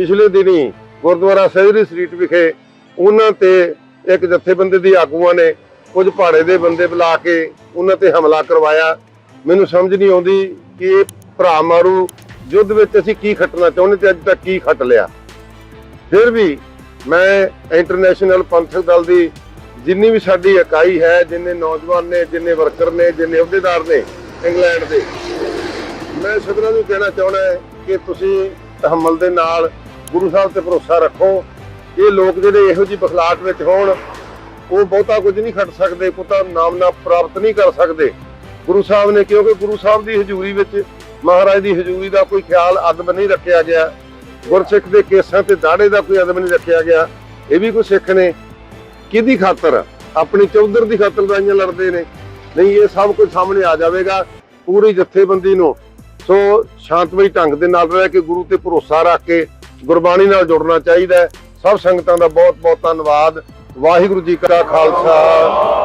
ਪਿਛਲੇ ਦਿਨੀ ਗੁਰਦੁਆਰਾ ਸਹਿਜਰੀ ਸਟਰੀਟ ਵਿਖੇ ਉਹਨਾਂ ਤੇ ਇੱਕ ਜਥੇਬੰਦੀ ਦੀ ਆਗੂਆਂ ਨੇ ਕੁਝ ਪਹਾੜੇ ਦੇ ਬੰਦੇ ਬੁਲਾ ਕੇ ਉਹਨਾਂ ਤੇ ਹਮਲਾ ਕਰਵਾਇਆ। ਮੈਨੂੰ ਸਮਝ ਨਹੀਂ ਆਉਂਦੀ ਕਿ ਇਹ ਭਰਾ ਮਾਰੂ ਯੁੱਧ ਵਿੱਚ ਅਸੀਂ ਕੀ ਖੱਟਣਾ ਚਾਹੁੰਦੇ ਤੇ ਅੱਜ ਤੱਕ ਕੀ ਖੱਟ ਲਿਆ। ਫਿਰ ਵੀ ਮੈਂ ਇੰਟਰਨੈਸ਼ਨਲ ਪੰਥਕ ਦਲ ਦੀ ਜਿੰਨੀ ਵੀ ਸਾਡੀ ਇਕਾਈ ਹੈ, ਜਿੰਨੇ ਨੌਜਵਾਨ ਨੇ, ਜਿੰਨੇ ਵਰਕਰ ਨੇ, ਜਿੰਨੇ ਅਹੁਦੇਦਾਰ ਨੇ ਇੰਗਲੈਂਡ ਦੇ, ਮੈਂ ਸਭਨਾਂ ਨੂੰ ਕਹਿਣਾ ਚਾਹੁੰਦਾ ਕਿ ਤੁਸੀਂ ਤਹਮਲ ਦੇ ਨਾਲ ਗੁਰੂ ਸਾਹਿਬ ਤੇ ਭਰੋਸਾ ਰੱਖੋ, ਇਹ ਲੋਕ ਜਿਹੜੇ ਇਹੋ ਜਿਹੀ ਬਖਲਾਟ ਵਿੱਚ ਹੋਣ, ਉਹ ਬਹੁਤਾ ਕੁਝ ਨਹੀਂ ਖੱਟ ਸਕਦੇ, ਪੁੱਤਾ ਨਾਮਨਾ ਪ੍ਰਾਪਤ ਨਹੀਂ ਕਰ ਸਕਦੇ। ਗੁਰੂ ਸਾਹਿਬ ਨੇ, ਕਿਉਂਕਿ ਗੁਰੂ ਸਾਹਿਬ ਦੀ ਹਜ਼ੂਰੀ ਵਿੱਚ ਮਹਾਰਾਜ ਦੀ ਹਜ਼ੂਰੀ ਦਾ ਕੋਈ ਖਿਆਲ ਅਦਬ ਨਹੀਂ ਰੱਖਿਆ ਗਿਆ, ਗੁਰਸਿੱਖ ਦੇ ਕੇਸਾਂ ਤੇ ਦਾੜੇ ਦਾ ਕੋਈ ਅਦਬ ਨਹੀਂ ਰੱਖਿਆ ਗਿਆ, ਇਹ ਵੀ ਕੋਈ ਸਿੱਖ ਨੇ। ਕਿਹਦੀ ਖਾਤਰ? ਆਪਣੀ ਚੌਧਰ ਦੀ ਖਾਤਰ ਲੜਾਈਆਂ ਲੜਦੇ ਨੇ। ਨਹੀਂ, ਇਹ ਸਭ ਕੁਝ ਸਾਹਮਣੇ ਆ ਜਾਵੇਗਾ, ਪੂਰੀ ਜਥੇਬੰਦੀ ਨੂੰ। ਸੋ ਸ਼ਾਂਤਮਈ ਢੰਗ ਦੇ ਨਾਲ ਰਹਿ ਕੇ ਗੁਰੂ ਤੇ ਭਰੋਸਾ ਰੱਖ ਕੇ ਗੁਰਬਾਣੀ ਨਾਲ ਜੁੜਨਾ ਚਾਹੀਦਾ ਸਭ ਸੰਗਤਾਂ ਦਾ ਬਹੁਤ ਬਹੁਤ ਧੰਨਵਾਦ। ਵਾਹਿਗੁਰੂ ਜੀ ਕਾ ਖਾਲਸਾ।